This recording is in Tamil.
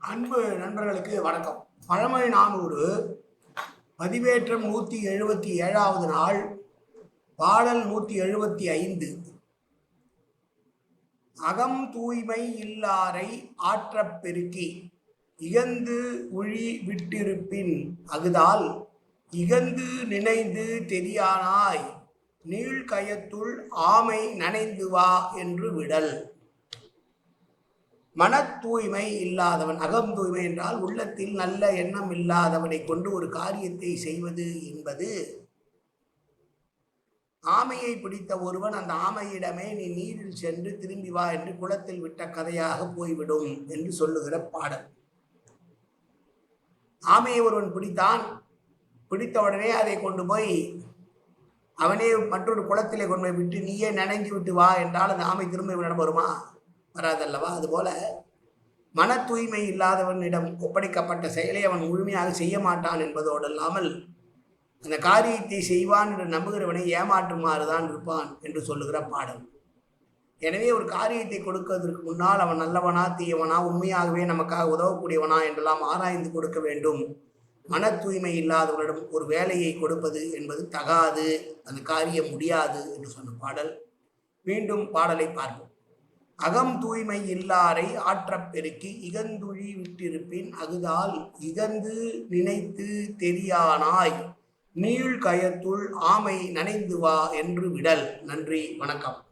அன்பு நண்பர்களுக்கு வணக்கம். பழமொழி நானூறு பதிவேற்றம் நூற்றி எழுபத்தி ஏழாவது நாள் பாடல் நூற்றி எழுபத்தி ஐந்து. அகம் தூய்மை இல்லாரை ஆற்றப் பெருக்கி இகந்து உழி விட்டிருப்பின் அகுதால் இகந்து நினைந்து தெரியானாய் நீழ்கயத்துள் ஆமை நனைந்து வா என்று விடல். மன தூய்மை இல்லாதவன் அகம் தூய்மை என்றால் உள்ளத்தில் நல்ல எண்ணம் இல்லாதவனை கொண்டு ஒரு காரியத்தை செய்வது என்பது. ஆமையை பிடித்த ஒருவன் அந்த ஆமையிடமே நீ நீரில் சென்று திரும்பி வா என்று குளத்தில் விட்ட கதையாக போய்விடும் என்று சொல்லுகிற பாடல். ஆமையை ஒருவன் பிடித்தான் பிடித்தவுடனே அதை கொண்டு போய் அவனே மற்றொரு குளத்திலே கொண்டு போய் விட்டு நீயே நனைஞ்சு விட்டு வா என்றால் அந்த ஆமை திரும்ப இவனிடம் வருமா? வராதல்லவா? அதுபோல மன தூய்மை இல்லாதவனிடம் ஒப்படைக்கப்பட்ட செயலை அவன் முழுமையாக செய்ய மாட்டான் என்பதோடு இல்லாமல் அந்த காரியத்தை செய்வான் என்று நம்புகிறவனை ஏமாற்றுமாறு தான் இருப்பான் என்று சொல்லுகிற பாடல். எனவே ஒரு காரியத்தை கொடுப்பதற்கு முன்னால் அவன் நல்லவனா தீயவனா உண்மையாகவே நமக்காக உதவக்கூடியவனா என்றெல்லாம் ஆராய்ந்து கொடுக்க வேண்டும். மன தூய்மை இல்லாதவரிடம் ஒரு வேலையை கொடுப்பது என்பது தகாது அந்த காரியம் முடியாது என்று சொன்ன பாடல். மீண்டும் பாடலை பார்ப்போம். அகம் தூய்மை இல்லாரை ஆற்றப் பெருக்கி இகந்துழி விட்டிருப்பின் அகுதால் இகந்து நினைத்து தெரியானாய். நீள் கயத்துள் ஆமை நனைந்து வா என்று விடல். நன்றி வணக்கம்.